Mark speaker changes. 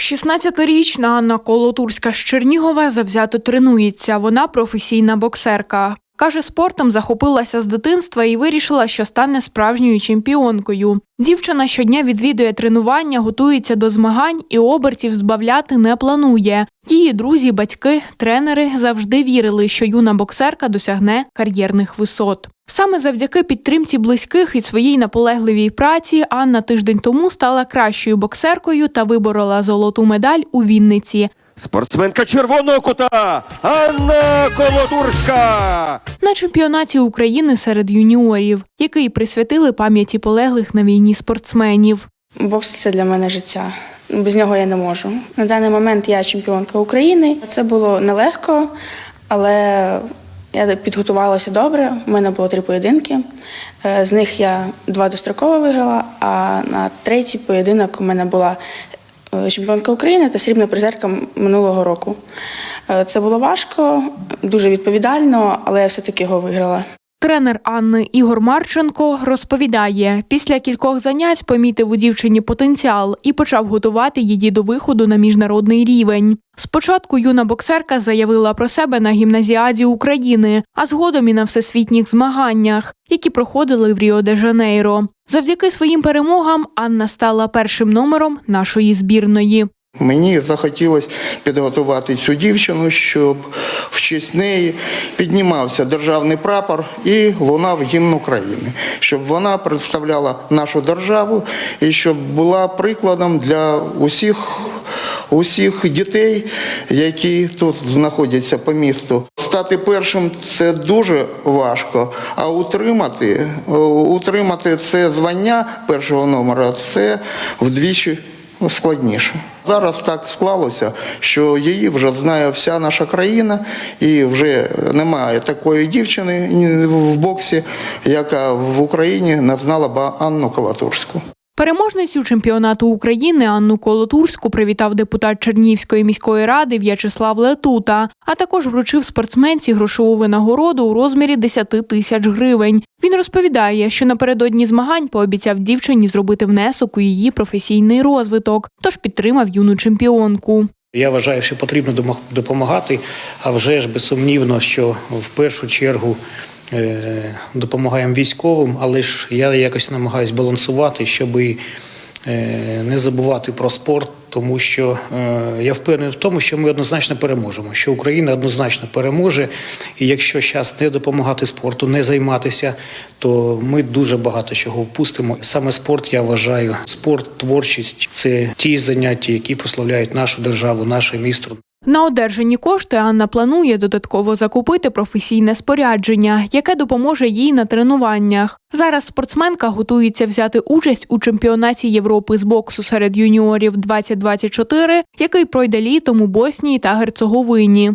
Speaker 1: 16-річна Анна Колотурська з Чернігова завзято тренується. Вона професійна боксерка. Каже, спортом захопилася з дитинства і вирішила, що стане справжньою чемпіонкою. Дівчина щодня відвідує тренування, готується до змагань і обертів збавляти не планує. Її друзі, батьки, тренери завжди вірили, що юна боксерка досягне кар'єрних висот. Саме завдяки підтримці близьких і своїй наполегливій праці Анна тиждень тому стала кращою боксеркою та виборола золоту медаль у Вінниці.
Speaker 2: Спортсменка червоного кута Анна Колотурська.
Speaker 1: на чемпіонаті України серед юніорів, який присвятили пам'яті полеглих на війні спортсменів.
Speaker 3: Бокс це для мене життя. Без нього я не можу. На даний момент я чемпіонка України. Це було нелегко, але я підготувалася добре. У мене було три поєдинки. Е, З них я два достроково виграла, а на третій поєдинок у мене була чемпіонка України та срібна призерка минулого року. Е, Це було важко, дуже відповідально, але я все-таки його виграла.
Speaker 1: Тренер Анни Ігор Марченко розповідає, після кількох занять помітив у дівчині потенціал і почав готувати її до виходу на міжнародний рівень. Спочатку юна боксерка заявила про себе на гімназіаді України, а згодом і на всесвітніх змаганнях, які проходили в Ріо-де-Жанейро. Завдяки своїм перемогам Анна стала першим номером нашої збірної.
Speaker 4: Мені захотілося підготувати цю дівчину, щоб в честь неї піднімався державний прапор і лунав гімн України, щоб вона представляла нашу державу і щоб була прикладом для усіх, усіх дітей, які тут знаходяться по місту. Стати першим це дуже важко, а утримати, утримати це звання першого номера це вдвічі складніше. Зараз так склалося, що її вже знає вся наша країна, і вже немає такої дівчини в боксі, яка в Україні не знала б Анну Калатурську.
Speaker 1: Переможницю чемпіонату України Анну Колотурську привітав депутат Чернігівської міської ради В'ячеслав Летута, а також вручив спортсменці грошову винагороду у розмірі 10 тисяч гривень. Він розповідає, що напередодні змагань пообіцяв дівчині зробити внесок у її професійний розвиток, тож підтримав юну чемпіонку.
Speaker 5: Я вважаю, що потрібно допомагати, а вже ж безсумнівно, що в першу чергу допомагаємо військовим, але ж я якось намагаюся балансувати, щоб не забувати про спорт, тому що е, я впевнений в тому, що ми однозначно переможемо, що Україна однозначно переможе. І якщо зараз не допомагати спорту, не займатися, то ми дуже багато чого впустимо. Саме спорт я вважаю, спорт, творчість це ті заняття, які прославляють нашу державу, наше місто.
Speaker 1: На одержані кошти Анна планує додатково закупити професійне спорядження, яке допоможе їй на тренуваннях. Зараз спортсменка готується взяти участь у чемпіонаті Європи з боксу серед юніорів 2024, який пройде літом у Боснії та Герцеговині.